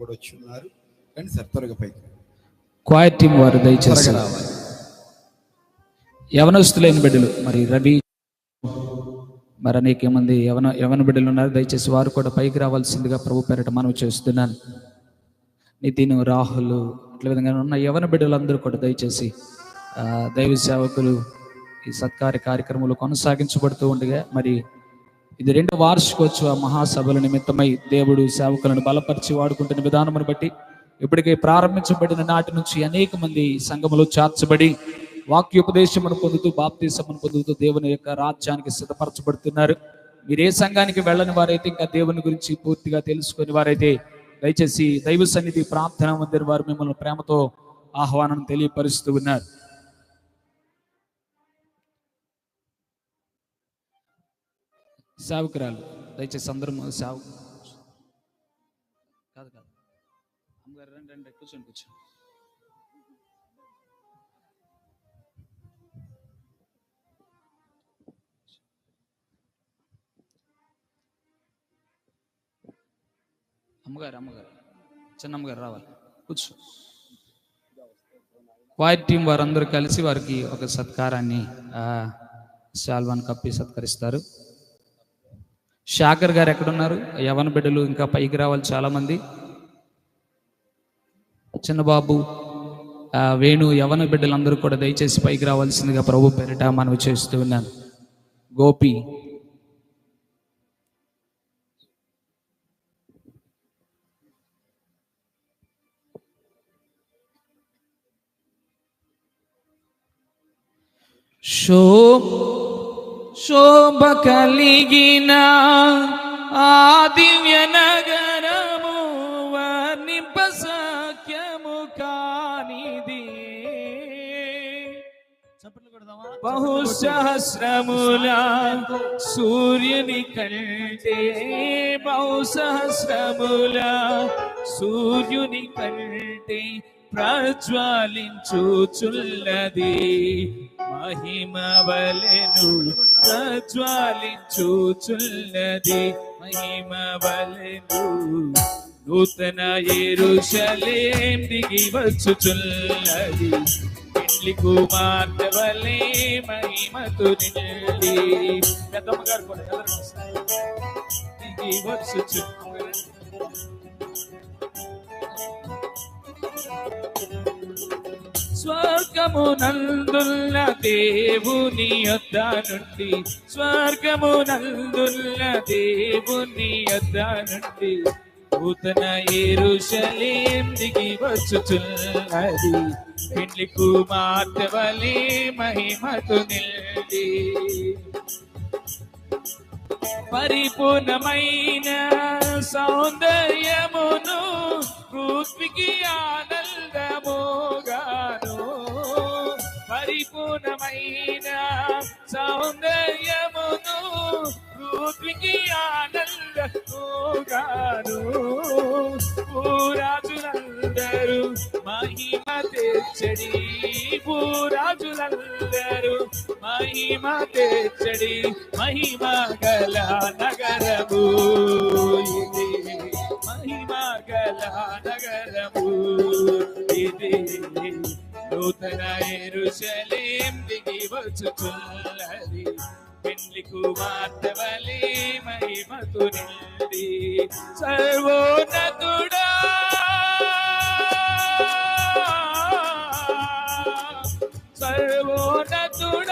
కూడా వచ్చి ఉన్నారు. కానీ సార్ త్వరగా పైకి టీం వారు దయచేసి రావాలి. యవనస్తులైన బిడ్డలు మరి రవి మరి అనేక మంది యవన యవన బిడ్డలు ఉన్నారు. దయచేసి వారు కూడా పైకి రావాల్సిందిగా ప్రభు పేరట మనవి చేస్తున్నాను. నితిన్ రాహుల్ అట్ల విధంగా ఉన్న యవన బిడ్డలందరూ కూడా దయచేసి ఆ, దైవ సేవకులు ఈ సత్కార్య కార్యక్రమంలో కొనసాగించబడుతూ ఉండగా మరి ఇది రెండో వార్షికోత్సవ మహాసభల నిమిత్తమై దేవుడు సేవకులను బలపరిచి వాడుకుంటున్న విధానమును బట్టి ఇప్పటికే ప్రారంభించబడిన నాటి నుంచి అనేక మంది సంఘములో చేర్చబడి వాక్యోపదేశమును పొందుతూ బాప్తీసమును పొందుతూ దేవుని యొక్క రాజ్యానికి సిద్ధపరచబడుతున్నారు. మీరు ఏ సంఘానికి వెళ్ళని వారైతే ఇంకా దేవుని గురించి పూర్తిగా తెలుసుకుని వారైతే దయచేసి దైవ సన్నిధి ప్రార్థన మందిర వారు మిమ్మల్ని ప్రేమతో ఆహ్వానం తెలియపరుస్తూ ఉన్నారు. సేవకురాలు. దయచేసి అందరం సేవ కాదు కాదు. అమ్మగారు రండి రండి కూర్చోండి కూర్చోండి. అమ్మగారు అమ్మగారు. చిన్నమ్మగారు రావాలి. కూర్చో. వైట్ టీం వారందరూ కలిసి వారికి ఒక సత్కారాన్ని శాల్వాన్ కప్పి సత్కరిస్తారు. షాకర్ గారు ఎక్కడున్నారు? యవన బిడ్డలు ఇంకా పైకి రావాలి చాలామంది. చిన్నబాబు వేణు యవన బిడ్డలందరూ కూడా దయచేసి పైకి రావాల్సిందిగా ప్రభు పేరిట మనవి చేస్తూ ఉన్నాను. గోపి. షో శోభ కలిగిన ఆ దివ్య నగరము వర్ణింప సఖ్యము కానిది. బహుసహస్రముల సూర్యుని కంటే బహుసహస్రముల సూర్యుని కంటే ప్రజ్వాలించుచున్నది. మహిమ బలెను ప్రజ్వాలించుచున్నది. మహిమ బలెను నూతన ఎరుషలేం దిగి వచ్చుచున్నది. పెళ్ళి కుమార్తె వలే మహిమతు నిల్లి పెద్దమ్మ గారు కూడా ఎదురు వస్తారు. దిగి వచ్చుచున్నది. స్వర్గము నందుల్ల దేవుని యొద్ద నుండి స్వర్గము నందుల్ల దేవుని యొద్ద నుండి నూతన ఎరుషలేం దిగి వచ్చుచున్నది. పెళ్ళి కుమార్తె వలె మహిమతు నిల్ది పరిపూర్ణమైన సౌందర్యమును పృథ్వీకి ఆన పరిపూర్ణమైన సౌందర్యమును పృథ్వీకి ఆనందముగాను పూరాజులందరూ మహిమ తెచ్చడి. పూరాజులందరూ మహిమ తెచ్చడి. మహిమ గల నగరము మహిమ గల నగరము ఇది. నూతన ఎరుశలేం దిగి వచ్చుచున్నది పెళ్ళి కుమార్తె వలె మహిమతు నిండి సర్వోన్నతుడా. సర్వోన్నతుడా.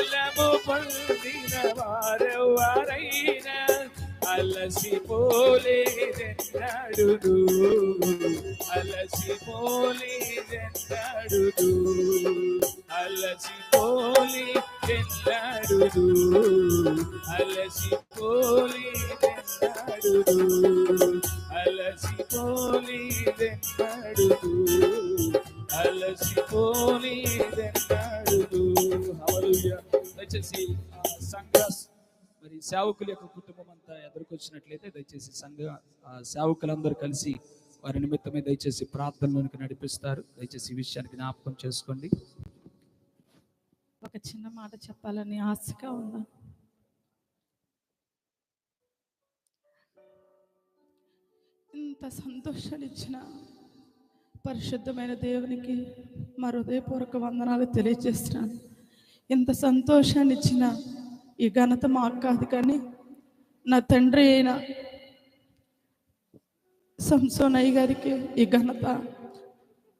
బలము పొందిన వారవారైనా అలసిపోలేదెన్నాడు అలసిపోలేదెన్నాడు అలసిపోలేదెన్నాడు అలసిపోలేదెన్నాడు మరి సేవకుల యొక్క కుటుంబం అంతా ఎదుర్కొచ్చినట్లయితే దయచేసి సంఘ సేవకులందరూ కలిసి వారి నిమిత్తమే దయచేసి ప్రార్థనలోనికి నడిపిస్తారు. దయచేసి ఈ విషయాన్ని జ్ఞాపకం చేసుకోండి. ఒక చిన్న మాట చెప్పాలని ఆశగా ఉందా ఇంత సంతోషాన్ని ఇచ్చిన పరిశుద్ధమైన దేవునికి మా హృదయపూర్వక వందనాలు తెలియజేస్తున్నాను. ఇంత సంతోషాన్ని ఇచ్చిన ఈ ఘనత మాకు కాదు కానీ నా తండ్రి అయిన సంసోనయ్య గారికి ఈ ఘనత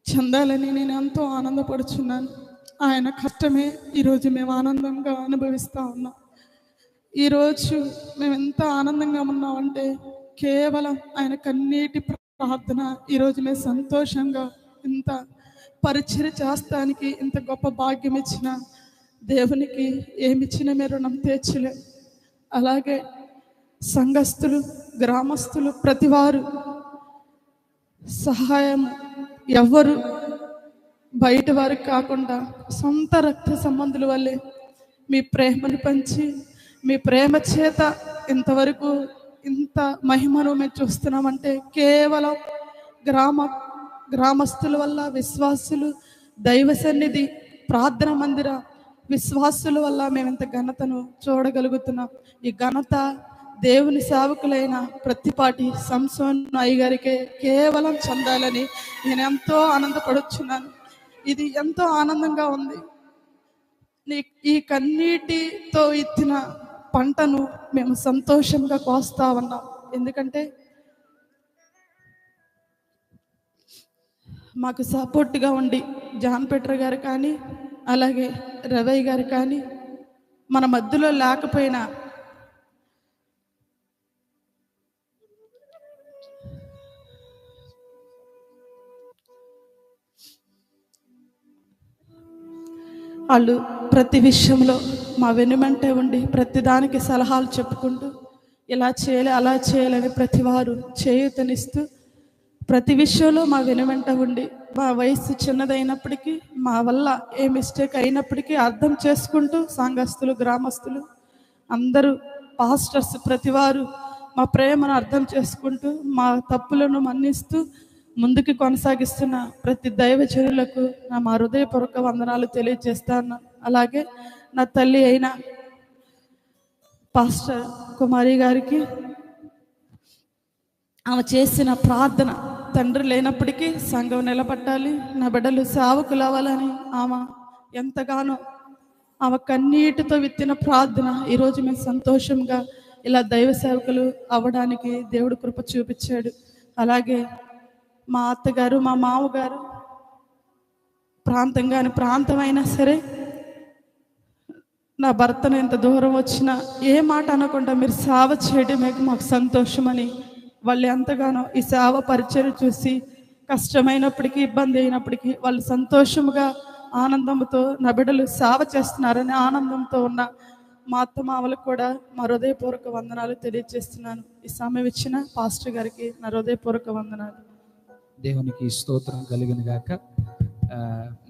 చెందాలని నేను ఎంతో ఆనందపడుచున్నాను. ఆయన కష్టమే ఈరోజు మేము ఆనందంగా అనుభవిస్తూ ఉన్నాం. ఈరోజు మేము ఎంత ఆనందంగా ఉన్నామంటే కేవలం ఆయన కన్నీటి ప్రార్థన ఈరోజు మేము సంతోషంగా ఇంత పరిచయం చేస్తానికి ఇంత గొప్ప భాగ్యం ఇచ్చిన దేవునికి ఏమిచ్చిన మీరు రుణం తీర్చలే. అలాగే సంఘస్థులు గ్రామస్తులు ప్రతివారు సహాయం ఎవ్వరు బయట వారికి కాకుండా సొంత రక్త సంబంధుల వల్లే మీ ప్రేమను పంచి మీ ప్రేమ చేత ఇంతవరకు ఇంత మహిమను మేము చూస్తున్నామంటే కేవలం గ్రామ గ్రామస్తుల వల్ల విశ్వాసులు దైవ సన్నిధి ప్రార్థన మందిర విశ్వాసుల వల్ల మేము ఇంత ఘనతను చూడగలుగుతున్నాం. ఈ ఘనత దేవుని సేవకులైన ప్రతిపాటి సంసోన్ నాయి గారికి కేవలం చెందాలని నేను ఎంతో ఆనందపడుచున్నాను. ఇది ఎంతో ఆనందంగా ఉంది. నీ ఈ కన్నీటితో ఇచ్చిన పంటను మేము సంతోషంగా కోస్తా ఉన్నాం. ఎందుకంటే మాకు సపోర్ట్గా ఉండి జాన్ పెట్ర గారు కానీ అలాగే రవయ్య గారు కానీ మన మధ్యలో లేకపోయినా వాళ్ళు ప్రతి విషయంలో మా వెనుమంటే ఉండి ప్రతిదానికి సలహాలు చెప్పుకుంటూ ఇలా చేయాలి అలా చేయాలని ప్రతి వారు చేయూతనిస్తూ ప్రతి విషయంలో మా వెనుమంట ఉండి మా వయసు చిన్నదైనప్పటికీ మా వల్ల ఏ మిస్టేక్ అయినప్పటికీ అర్థం చేసుకుంటూ సంఘస్థులు గ్రామస్తులు అందరూ పాస్టర్స్ ప్రతివారు మా ప్రేమను అర్థం చేసుకుంటూ మా తప్పులను మన్నిస్తూ ముందుకు కొనసాగిస్తున్న ప్రతి దైవజనులకు నా మా హృదయపూర్వక వందనాలు తెలియజేస్తాను అలాగే నా తల్లి అయిన పాస్టర్ కుమారి గారికి ఆమె చేసిన ప్రార్థన తండ్రి లేనప్పటికీ సంఘం నిలబట్టాలి నా బిడ్డలు సేవకులు అవ్వాలని ఆమె ఎంతగానో ఆమె కన్నీటితో విత్తిన ప్రార్థన. ఈరోజు మేము సంతోషంగా ఇలా దైవ సేవకులు అవ్వడానికి దేవుడు కృప చూపించాడు. అలాగే మా అత్తగారు మా మామగారు ప్రాంతం కాని ప్రాంతం అయినా సరే నా భర్తను ఎంత దూరం వచ్చినా ఏ మాట అనకుండా మీరు సేవ చేయడమే మాకు సంతోషమని వాళ్ళు ఎంతగానో ఈ సేవ పరిచయం చూసి కష్టమైనప్పటికీ ఇబ్బంది అయినప్పటికీ వాళ్ళు సంతోషముగా ఆనందంతో నా బిడ్డలు సేవ చేస్తున్నారని ఆనందంతో ఉన్న మా అత్త మామలకు కూడా మా హృదయపూర్వక వందనాలు తెలియజేస్తున్నాను. ఈ సమయం ఇచ్చిన పాస్టర్ గారికి నా హృదయపూర్వక వందనాలు. దేవునికి స్తోత్రం కలిగిన గాక.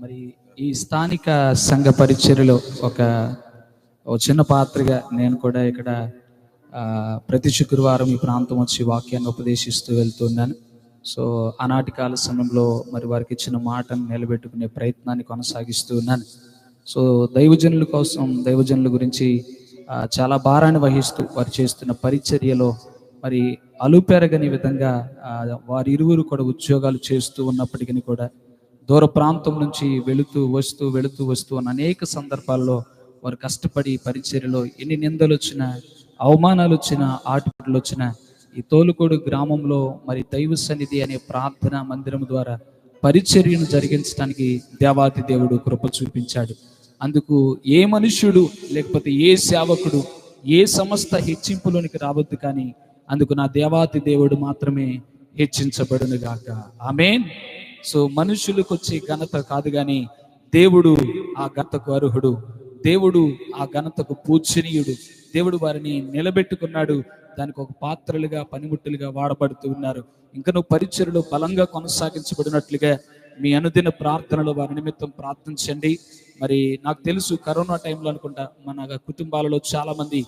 మరి ఈ స్థానిక సంఘ పరిచర్యలో ఒక చిన్న పాత్రగా నేను కూడా ఇక్కడ ప్రతి శుక్రవారం ఈ ప్రాంతం వచ్చి వాక్యాన్ని ఉపదేశిస్తూ వెళ్తున్నాను సో ఆనాటి కాల సమయంలో మరి వారికి ఇచ్చిన మాటను నిలబెట్టుకునే ప్రయత్నాన్ని కొనసాగిస్తూ ఉన్నాను. సో దైవజనుల కోసం దైవజనుల గురించి చాలా భారాన్ని వహిస్తూ వారు చేస్తున్న పరిచర్యలో మరి అలుపెరగని విధంగా వారి ఇరువురు కూడా ఉద్యోగాలు చేస్తూ ఉన్నప్పటికీ కూడా దూర ప్రాంతం నుంచి వెళుతూ వస్తూ వెళుతూ వస్తూ ఉన్న అనేక సందర్భాల్లో వారు కష్టపడి పరిచర్యలో ఎన్ని నిందలు వచ్చినా అవమానాలు వచ్చినా ఆటుపట్లు వచ్చినా ఈ తోలుకోడు గ్రామంలో మరి దైవ సన్నిధి అనే ప్రార్థన మందిరం ద్వారా పరిచర్యను జరిగించడానికి దేవాతి దేవుడు కృప చూపించాడు. అందుకు ఏ మనుష్యుడు లేకపోతే ఏ సేవకుడు ఏ సంస్థ హెచ్చింపులోనికి రావద్దు కానీ అందుకు నా దేవాతి దేవుడు మాత్రమే హెచ్చించబడునుగాక ఆమెన్. సో మనుషులకు వచ్చే ఘనత కాదు కానీ దేవుడు ఆ ఘనతకు అర్హుడు. దేవుడు ఆ ఘనతకు పూజనీయుడు. దేవుడు వారిని నిలబెట్టుకున్నాడు. దానికి ఒక పాత్రలుగా పనిముట్టులుగా వాడబడుతూ ఉన్నారు. ఇంకా నువ్వు పరిచయలు బలంగా కొనసాగించబడినట్లుగా మీ అనుదిన ప్రార్థనలో వారి నిమిత్తం ప్రార్థించండి. మరి నాకు తెలుసు కరోనా టైంలో అనుకుంటా మన కుటుంబాలలో చాలా మంది